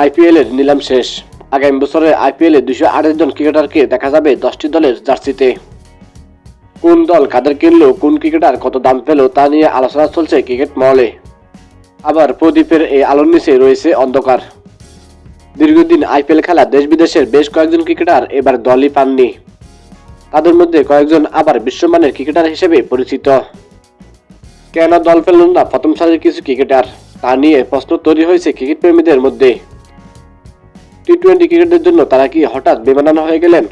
IPL এর নিলাম শেষ। আগামী বছরে আইপিএল দুশো আঠাশ জন ক্রিকেটারকে দেখা যাবে দশটি দলের জার্সিতে। কোন দল কাদের কিনলো, কোন ক্রিকেটার কত দাম পেল তা নিয়ে আলোচনা চলছে ক্রিকেট মহলে। আবার প্রদীপের এই আলোর নিচে রয়েছে অন্ধকার। দীর্ঘদিন আইপিএল খেলা দেশ বিদেশের বেশ কয়েকজন ক্রিকেটার এবার দলই পাননি। তাদের মধ্যে কয়েকজন আবার বিশ্বমানের ক্রিকেটার হিসেবে পরিচিত। কেন দল পেল না প্রথম সারির কিছু ক্রিকেটার? তা নিয়ে প্রশ্ন তৈরি হয়েছে ক্রিকেট প্রেমীদের মধ্যে। টি টোয়েন্টি ক্রিকেটের জন্য তারা কি হঠাৎ বেমানান হয়ে গেলেন?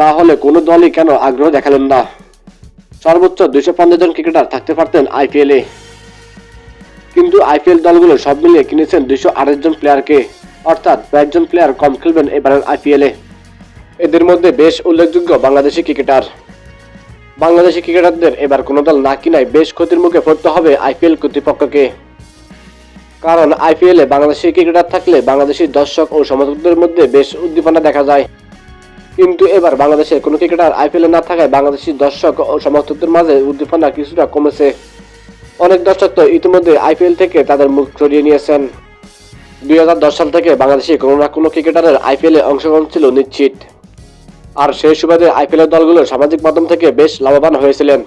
না হলে কোনো দলই কেন আগ্রহ দেখালেন না। সর্বোচ্চ দুইশো পঞ্চাশ জন ক্রিকেটার থাকতে পারতেন আইপিএলে কিন্তু আইপিএল দলগুলো সব মিলিয়ে কিনেছেন দুইশো আঠাশ জন প্লেয়ারকে। অর্থাৎ বাইশ জন প্লেয়ার কম খেলবেন এবারের আইপিএলে এদের মধ্যে বেশ উল্লেখযোগ্য বাংলাদেশি ক্রিকেটার। বাংলাদেশি ক্রিকেটারদের এবার কোনো দল না কিনায় বেশ ক্ষতির মুখে পড়তে হবে আইপিএল কর্তৃপক্ষকে। কারণ আইপিএলে বাংলাদেশি ক্রিকেটার থাকলে বাংলাদেশি দর্শক ও সমর্থকদের মধ্যে বেশ উদ্দীপনা দেখা যায়। কিন্তু এবার বাংলাদেশের কোনো ক্রিকেটার আইপিএলে না থাকায় বাংলাদেশি দর্শক ও সমর্থকদের মাঝে উদ্দীপনা কিছুটা কমেছে। অনেক দর্শক তো ইতিমধ্যে আইপিএল থেকে তাদের মুখ সরিয়ে নিয়েছেন। দুই হাজার দশ সাল থেকে বাংলাদেশে কোনো না কোনো ক্রিকেটারের আইপিএলে অংশগ্রহণ ছিল নিশ্চিত। আর সেই সুবাদে আইপিএল দলগুলো সামাজিক মাধ্যম থেকে বেশ লাভবান হয়েছিলেন।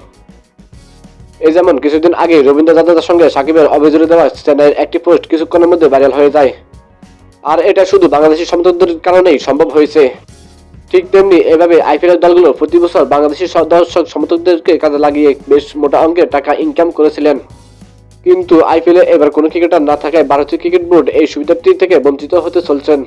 এই যেমন কিছুদিন আগে রবীন্দ্র জাদেজার সঙ্গে সাকিবের অভিযোগ দেওয়া চেন্নাইয়ের একটি পোস্ট কিছুক্ষণের মধ্যে ভাইরাল হয়ে যায়। আর এটা শুধু বাংলাদেশি সমর্থকদের কারণেই সম্ভব হয়েছে। ঠিক তেমনি এভাবে আইপিএল দলগুলো প্রতি বছর বাংলাদেশি দর্শক সমর্থকদেরকে কাজে লাগিয়ে বেশ মোটা অঙ্কের টাকা ইনকাম করেছিলেন। কিন্তু আইপিএলে এবার কোনো ক্রিকেটার না থাকায় ভারতীয় ক্রিকেট বোর্ড এই সুবিধাটি থেকে বঞ্চিত হতে চলছেন।